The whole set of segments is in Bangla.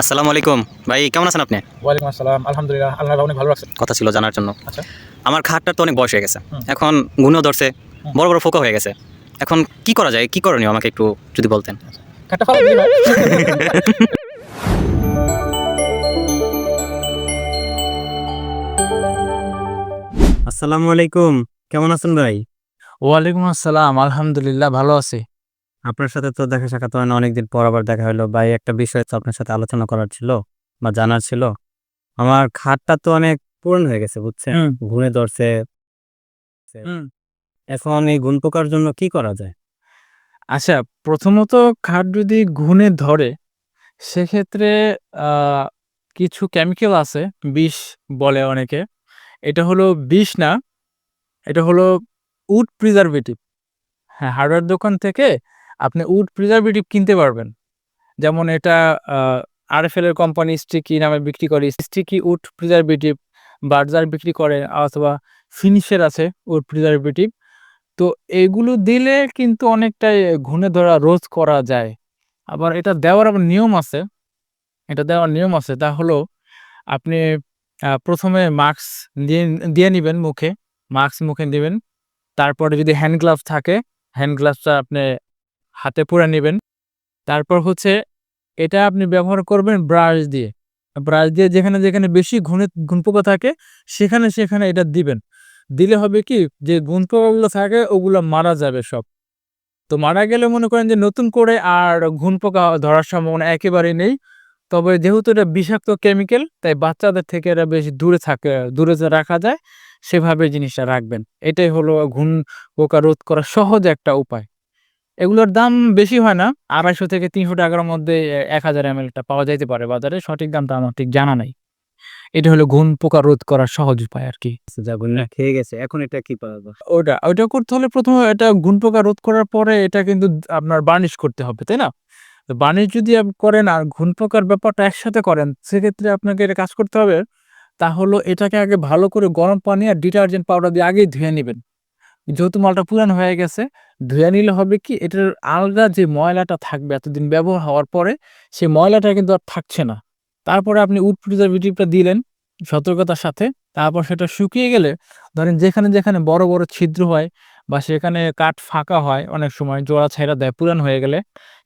আসসালামু আলাইকুম। ভাই কেমন আছেন আপনি? ওয়ালাইকুম আসসালাম। আলহামদুলিল্লাহ আল্লাহ অনেক ভালো রাখছেন কথা ছিল জানার জন্য। আচ্ছা। আমার খাটটার তো অনেক বয়স হয়ে গেছে। এখন গুণও ধরছে বড় বড় ফোকা হয়ে গেছে। এখন কি করা যায়? কি করণীয়? আমাকে একটু যদি বলতেন। ফালা আসসালামু আলাইকুম। কেমন আছেন ভাই? ওয়ালাইকুম আসসালাম। আলহামদুলিল্লাহ ভালো আছি। আপনার সাথে তো দেখা সাক্ষাৎ হয় না অনেকদিন পর আবার দেখা হলো। ভাই একটা বিষয় তো আপনার সাথে আলোচনা করার ছিল বা জানার ছিল। আমার খাটটা তো অনেক পুরনো হয়ে গেছে বুঝছেন? হুম। ঘুরে ধরছে। হুম। এখন এই গুণ পোকার জন্য কি করা যায়? আচ্ছা প্রথমত খাট যদি ঘুণে ধরে সেক্ষেত্রে আহ, কিছু কেমিক্যাল আছে বিষ বলে অনেকে। এটা হলো বিষ না এটা হলো উড প্রিজারভেটিভ। হ্যাঁ হার্ডওয়্যার দোকান থেকে আপনি উড প্রিজারভেটিভ কিনতে পারবেন। যেমন এটা আরএফএল এর কোম্পানি স্টিকি নামে বিক্রি করে। স্টিকি উড প্রিজারভেটিভ বার্জার বিক্রি করে, অথবা ফিনিশের আছে উড প্রিজারভেটিভ তো এগুলো দিলে কিন্তু অনেকটাই ঘুণে ধরা রোজ করা যায়। আবার এটা দেওয়ার আবার নিয়ম আছে। এটা দেওয়ার নিয়ম আছে। তা হলো, আপনি প্রথমে মাস্ক দিয়ে দিয়ে নেবেন মুখে। মাস্ক মুখে নেবেন তারপরে যদি হ্যান্ড গ্লাভস থাকে হ্যান্ড গ্লাভসটা আপনি হাতে পরে নেবেন। তারপর হচ্ছে এটা আপনি ব্যবহার করবেন ব্রাশ দিয়ে। ব্রাশ দিয়ে যেখানে যেখানে বেশি ঘুণে ঘুন পোকা থাকে, সেখানে সেখানে এটা দিবেন। দিলে হবে কি যে গুণ পোকাগুলো থাকে, ওগুলো মারা যাবে সব। তো মারা গেলে মনে করেন যে নতুন করে আর ঘুণ পোকা ধরার সম্ভাবনা একেবারেই নেই। তবে যেহেতু এটা বিষাক্ত কেমিক্যাল, তাই বাচ্চাদের থেকে এটা বেশ দূরে থাকে, দূরে রাখা যায়, সেভাবে জিনিসটা রাখবেন। এটাই হলো ঘুণ পোকা রোধ করার সহজ একটা উপায়। এগুলোর দাম বেশি হয় না। আড়াইশো থেকে তিনশো টাকার মধ্যে এক হাজার এম এলটা পাওয়া যাইতে পারে বাজারে। সঠিক দামটা আমার ঠিক জানা নাই। এটা হলো ঘুণ পোকা রোধ করার সহজ উপায় আর কি। আচ্ছা, খেয়ে গেছে। এখন এটা কি পাওয়া ওটা ওইটা করতে হলে প্রথমে এটা গুণ পোকা রোধ করার পরে এটা কিন্তু আপনার বার্নিশ করতে হবে তাই না? তো বার্নিশ যদি করেন আর ঘুণ পোকার ব্যাপারটা একসাথে করেন সেক্ষেত্রে আপনাকে এটা কাজ করতে হবে। তাহলে এটাকে আগে ভালো করে গরম পানি আর ডিটারজেন্ট পাউডার দিয়ে আগেই ধুয়ে নেবেন। যেহেতু মালটা পুরান হয়ে গেছে, ধুয়ে নিলে হবে কি, এটার আলগা যে ময়লাটা থাকবে এতদিন ব্যবহার হওয়ার পরে, সেই ময়লাটা কিন্তু আর থাকছে না। তারপরে আপনি উড প্রিজারভেটিভটা দিলেন সতর্কতার সাথে, তারপর সেটা শুকিয়ে গেলে, ধরেন যেখানে যেখানে বড় বড় ছিদ্র হয় বা সেখানে কাঠ ফাঁকা হয় অনেক সময়, জোড়া ছাইরা দেয়, পুরান হয়ে গেলে,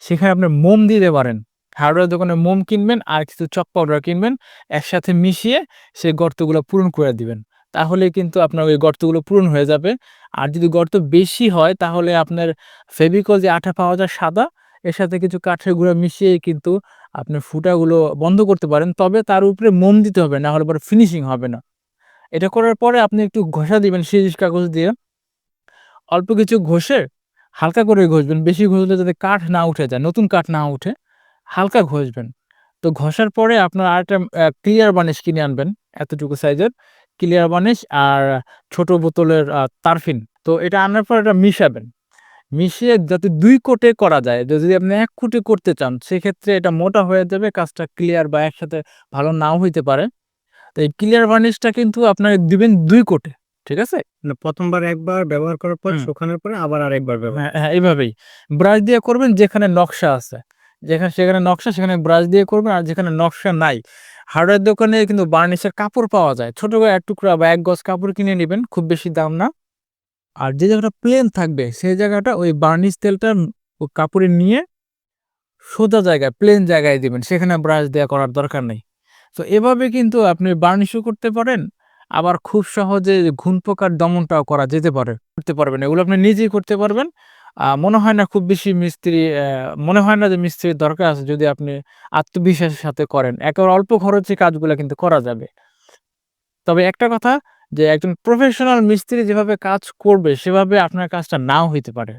সেখানে আপনি মোম দিতে পারেন। হার্ডওয়্যার দোকানে মোম কিনবেন আর কিছু চক পাউডার কিনবেন, একসাথে মিশিয়ে সেই গর্তগুলো পূরণ করে দিবেন। তাহলে কিন্তু আপনার ওই গর্তগুলো পূরণ হয়ে যাবে। আর যদি গর্ত বেশি হয়, তাহলে আপনার ফেভিকল যে আঠা পাওয়া যায় সাদা, এর সাথে কিছু কাঠের গুঁড়া মিশিয়ে কিন্তু আপনার ফুটাগুলো বন্ধ করতে পারেন। তবে তার উপরে মোম দিতে হবে, না হলে পরে ফিনিশিং হবে না। এটা করার পরে আপনি একটু ঘষা দিবেন সিরিজ কাগজ দিয়ে। অল্প কিছু ঘষে হালকা করে ঘষবেন। বেশি ঘষলে যাতে কাঠ না উঠে যায়, নতুন কাঠ না উঠে, হালকা ঘষবেন। তো ঘষার পরে আপনার আরেকটা ক্লিয়ার বানিশ কিনে আনবেন, এতটুকু সাইজের ক্লিয়ার বানিশ আর ছোট বোতলের তারফিন। তো এটা আনার পর এটা মিশাবেন। মিশিয়ে যাতে দুই কোটে করা যায় যদি আপনি এক কোটে করতে চান সেক্ষেত্রে এটা মোটা হয়ে যাবে কাজটা ক্লিয়ার বা একসাথে ভালো নাও হইতে পারে। তো এই ক্লিয়ার বার্নিশটা কিন্তু আপনাকে দিবেন দুই কোটে ঠিক আছে? প্রথমবার একবার ব্যবহার করার পর। শুকানোর পরে আবার আরেকবার ব্যবহার হ্যাঁ হ্যাঁ এইভাবেই। ব্রাশ দিয়ে করবেন যেখানে নকশা আছে। যেখানে সেখানে নকশা সেখানে ব্রাশ দিয়ে করবেন আর যেখানে নকশা নাই। হার্ডওয়্যার দোকানে কিন্তু বার্নিশের কাপড় পাওয়া যায়। ছোটো এক টুকরা বা এক গজ কাপড় কিনে নেবেন, খুব বেশি দাম না। আর যে জায়গাটা প্লেন থাকবে, সেই জায়গাটা ওই বার্নিশ তেলটা কাপড়ে নিয়ে সোজা জায়গায় প্লেন জায়গায় দিবেন। সেখানে ব্রাশ দেওয়া করার দরকার নেই। তো এভাবে কিন্তু আপনি বার্নিশও করতে পারেন, আবার খুব সহজে ঘুণ পোকার দমনটাও করা যেতে পারে। করতে পারবেন, এগুলো আপনি নিজেই করতে পারবেন। মনে হয় না খুব বেশি মিস্ত্রি মনে হয় না যে মিস্ত্রির দরকার আছে যদি আপনি আত্মবিশ্বাসের সাথে করেন। একেবারে অল্প খরচে কাজগুলো কিন্তু করা যাবে। তবে একটা কথা যে একজন প্রফেশনাল মিস্ত্রি যেভাবে কাজ করবে, সেভাবে আপনার কাজটা নাও হইতে পারে।